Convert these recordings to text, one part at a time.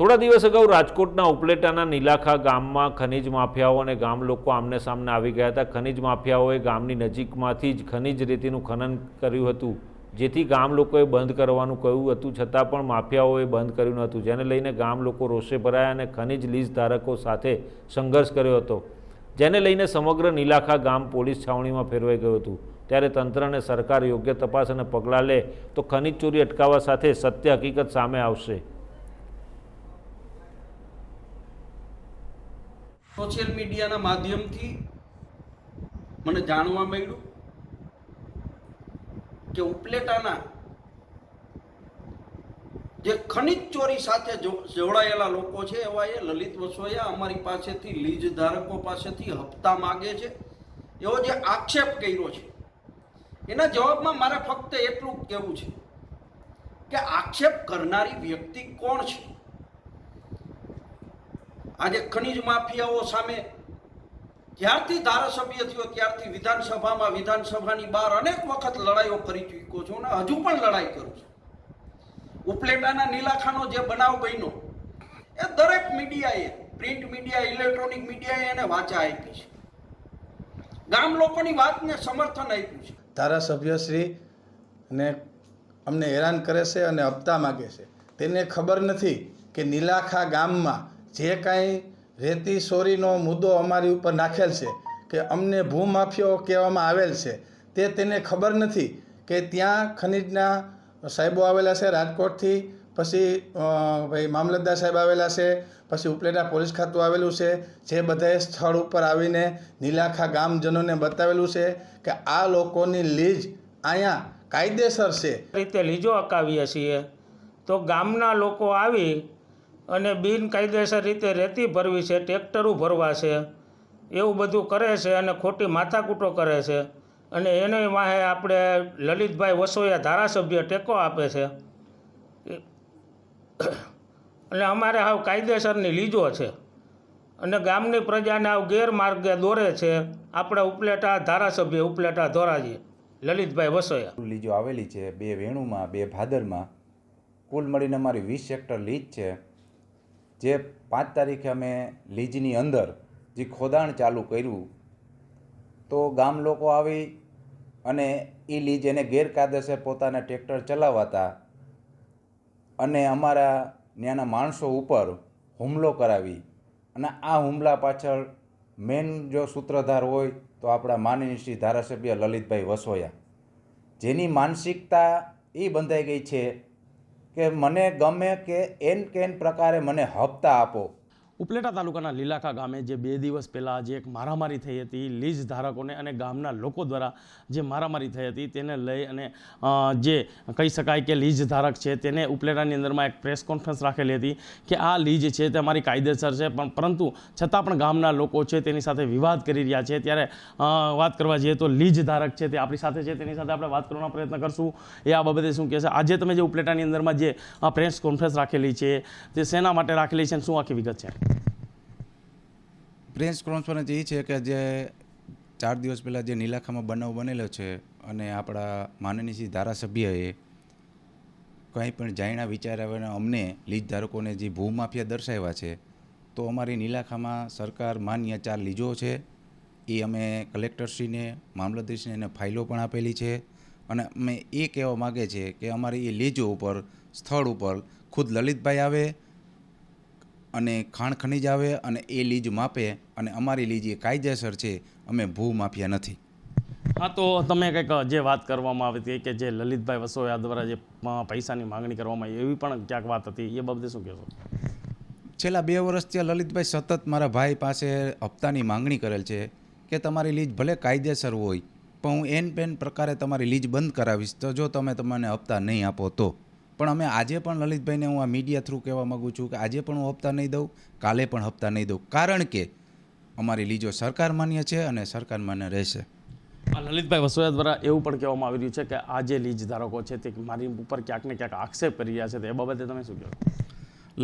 થોડા દિવસ અગાઉ રાજકોટના ઉપલેટાના નીલાખા ગામમાં ખનીજ માફિયાઓ અને ગામ લોકો આમને સામને આવી ગયા હતા. ખનીજ માફિયાઓએ ગામની નજીકમાંથી જ ખનીજ રેતીનું ખનન કર્યું હતું, જેથી ગામ લોકોએ બંધ કરવાનું કહ્યું હતું, છતાં પણ માફિયાઓએ બંધ કર્યું નહોતું. જેને લઈને ગામ લોકો રોષે ભરાયા અને ખનીજ લીઝ ધારકો સાથે સંઘર્ષ કર્યો હતો, જેને લઈને સમગ્ર નીલાખા ગામ પોલીસ છાવણીમાં ફેરવાઈ ગયું હતું. ત્યારે તંત્ર અને સરકાર યોગ્ય તપાસ અને પગલાં લે તો ખનીજ ચોરી અટકાવવા સાથે સત્ય હકીકત સામે આવશે. સોશિયલ મીડિયાના માધ્યમથી મને જાણવા મળ્યું કે ઉપલેટાના જે ખનિજ ચોરી સાથે જોડાયેલા લોકો છે, એવા એ લલિત વસોયા અમારી પાસેથી લીજ ધારકો પાસેથી હપ્તા માગે છે. એવો જે આક્ષેપ કર્યો છે, એના જવાબમાં મારે ફક્ત એટલું કહેવું છે કે આક્ષેપ કરનારી વ્યક્તિ કોણ છે? આજે ખનીજ માફિયાઓ સામે જ્યારથી ધારાસભ્ય થયો, ત્યારથી વિધાનસભામાં વિધાનસભાની બહાર અનેક વખત લડાઈઓ કરી ચૂક્યો છું અને હજુ પણ લડાઈ કરું છું. ઉપલેટાના નીલાખાનો જે બનાવ બન્યો, એ દરેક મીડિયાએ, પ્રિન્ટ મીડિયા, ઇલેક્ટ્રોનિક મીડિયાએ એને વાચા આપી છે. ગામ લોકોની વાતને સમર્થન આપ્યું છે. ધારાસભ્યશ્રી ને અમને હેરાન કરે છે અને હપ્તા માગે છે. તેને ખબર નથી કે નીલાખા ગામમાં જે કાંઈ રેતી ચોરીનો મુદ્દો અમારી ઉપર નાખેલ છે કે અમને ભૂમાફિયાઓ કહેવામાં આવેલ છે, તે તેને ખબર નથી કે ત્યાં ખનીજના સાહેબો આવેલા છે રાજકોટથી, પછી ભાઈ મામલતદાર સાહેબ આવેલા છે, પછી ઉપલેટા પોલીસ ખાતું આવેલું છે, જે બધાએ સ્થળ ઉપર આવીને નીલાખા ગામજનોને બતાવેલું છે કે આ લોકોની લીજ અહીંયા કાયદેસર છે. રીતે લીજો અકાવીએ છીએ. તો ગામના લોકો આવી અને બિનકાયદેસર રીતે રેતી ભરવી છે ટ્રેક્ટરો ભરવા છે, એવું બધું કરે છે અને ખોટી માથાકૂટો કરે છે. અને એને વાહે આપણે લલિતભાઈ વસોયા ધારાસભ્ય ટેકો આપે છે. અને અમારે હાવ કાયદેસરની લીજો છે. અને ગામની પ્રજાને આવ ગેરમાર્ગે દોરે છે. આપણે ઉપલેટા ધારાસભ્ય ઉપલેટા ધોરાજી, લલિતભાઈ વસોયા. લીજો આવેલી છે, બે વેણુમાં, બે ભાદરમાં. કુલ મળીને અમારી વીસ હેક્ટર લીજ છે. જે પાંચ તારીખે અમે લીજની અંદર જે ખોદાણ ચાલુ કર્યું, તો ગામ લોકો આવી અને એ લીજ એને ગેરકાયદેસર પોતાના ટ્રેક્ટર ચલાવાતા અને અમારા ત્યાંના માણસો ઉપર હુમલો કરાવી અને આ હુમલા પાછળ મેન જો સૂત્રધાર હોય તો આપણા માનનીય શ્રી ધારાસભ્ય લલિતભાઈ વસોયા. જેની માનસિકતા એ બંધાઈ ગઈ છે કે મને ગમે કે એન કેન પ્રકારે મને હપ્તા આપો. ઉપલેટા તાલુકાના લીલાખા ગામે જે બે દિવસ પહેલાં જે એક મારામારી થઈ હતી, લીઝ ધારકોને અને ગામના લોકો દ્વારા જે મારામારી થઈ હતી, તેને લઈ અને જે કહી શકાય કે લીઝ ધારક છે તેને ઉપલેટાની અંદરમાં એક પ્રેસ કોન્ફરન્સ રાખેલી હતી કે આ લીઝ છે તે અમારી કાયદેસર છે, પણ પરંતુ છતાં પણ ગામના લોકો છે તેની સાથે વિવાદ કરી રહ્યા છે. ત્યારે વાત કરવા જઈએ તો લીઝ ધારક છે તે આપણી સાથે છે, તેની સાથે આપણે વાત કરવાનો પ્રયત્ન કરશું. એ આ બાબતે શું કહે છે આજે તમે જે ઉપલેટાની અંદરમાં જે પ્રેસ કોન્ફરન્સ રાખેલી છે તે શેના માટે રાખેલી છે શું આખી વિગત છે? પ્રેસ કોન્ફરન્સ એ છે કે જે ચાર દિવસ પહેલાં જે નીલાખામાં બનાવ બનેલો છે અને આપણા માનનીય શ્રી ધારાસભ્યએ કંઈ પણ જાણ્યા વિચાર્યા અમને લીજ ધારકોને જે ભૂમાફિયા દર્શાવ્યા છે, તો અમારી નીલાખામાં સરકાર માન્ય ચાર લીજો છે. એ અમે કલેક્ટરશ્રીને, મામલતદારશ્રીને એને ફાઇલો પણ આપેલી છે. અને અમે એ કહેવા માગે છે કે અમારી એ લીજો ઉપર, સ્થળ ઉપર ખુદ લલિતભાઈ આવે અને ખાણ ખનીજ આવે અને એ લીજ માપે અને અમારી લીજ એ કાયદેસર છે અમે ભૂ માફિયા નથી. હા તો તમે કંઈક જે વાત કરવામાં આવી હતી કે જે લલિતભાઈ વસોયા દ્વારા જે પૈસાની માંગણી કરવામાં આવી એવી પણ ક્યાંક વાત હતી એ બાબતે શું કહેશો? છેલ્લા બે વર્ષથી લલિતભાઈ સતત મારા ભાઈ પાસે હપ્તાની માંગણી કરેલ છે કે તમારી લીજ ભલે કાયદેસર હોય પણ હું એન પેન પ્રકારે તમારી લીજ બંધ કરાવીશ તો જો તમે તમને હપ્તા નહીં આપો તો. પણ અમે આજે પણ લલિતભાઈને હું આ મીડિયા થ્રુ કહેવા માગું છું કે આજે પણ હું હપ્તા નહીં દઉં કાલે પણ હપ્તા નહીં દઉં. કારણ કે અમારી લીજો સરકાર માન્ય છે અને સરકાર માન્ય રહેશે. લલિતભાઈ વસોયા દ્વારા એવું પણ કહેવામાં આવી રહ્યું છે કે આ જે લીજ ધારકો છે તે મારી ઉપર ક્યાંક ને ક્યાંક આક્ષેપ કરી રહ્યા છે તે બાબતે તમે શું કહો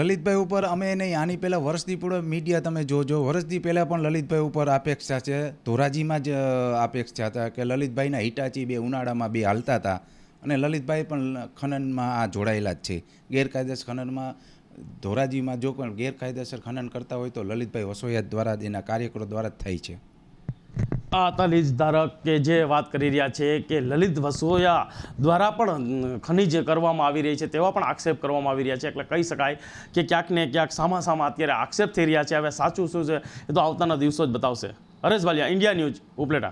લલિતભાઈ ઉપર અમે નહીં આની પહેલાં વર્ષથી પૂર્વે મીડિયા તમે જોજો. વર્ષથી પહેલાં પણ લલિતભાઈ ઉપર અપેક્ષા છે. ધોરાજીમાં જ અપેક્ષા હતા કે લલિતભાઈના હિટાચી બે ઉનાળામાં બે હાલતા હતા. અને લલિતભાઈ પણ ખનનમાં આ જોડાયેલા જ છે. ગેરકાયદેસર ખનનમાં ધોરાજીમાં જો પણ ગેરકાયદેસર ખનન કરતા હોય તો લલિતભાઈ વસોયા દ્વારા જ એના કાર્યકરો દ્વારા જ થાય છે. આ હતા ધારક કે જે વાત કરી રહ્યા છે કે લલિત વસોયા દ્વારા પણ ખનિજ કરવામાં આવી રહી છે તેવા પણ આક્ષેપ કરવામાં આવી રહ્યા છે. એટલે કહી શકાય કે ક્યાંક ને ક્યાંક સામા સામા અત્યારે આક્ષેપ થઈ રહ્યા છે. હવે સાચું શું છે એ તો આવતાના દિવસો જ બતાવશે. Haresh Valia India News, Upleta.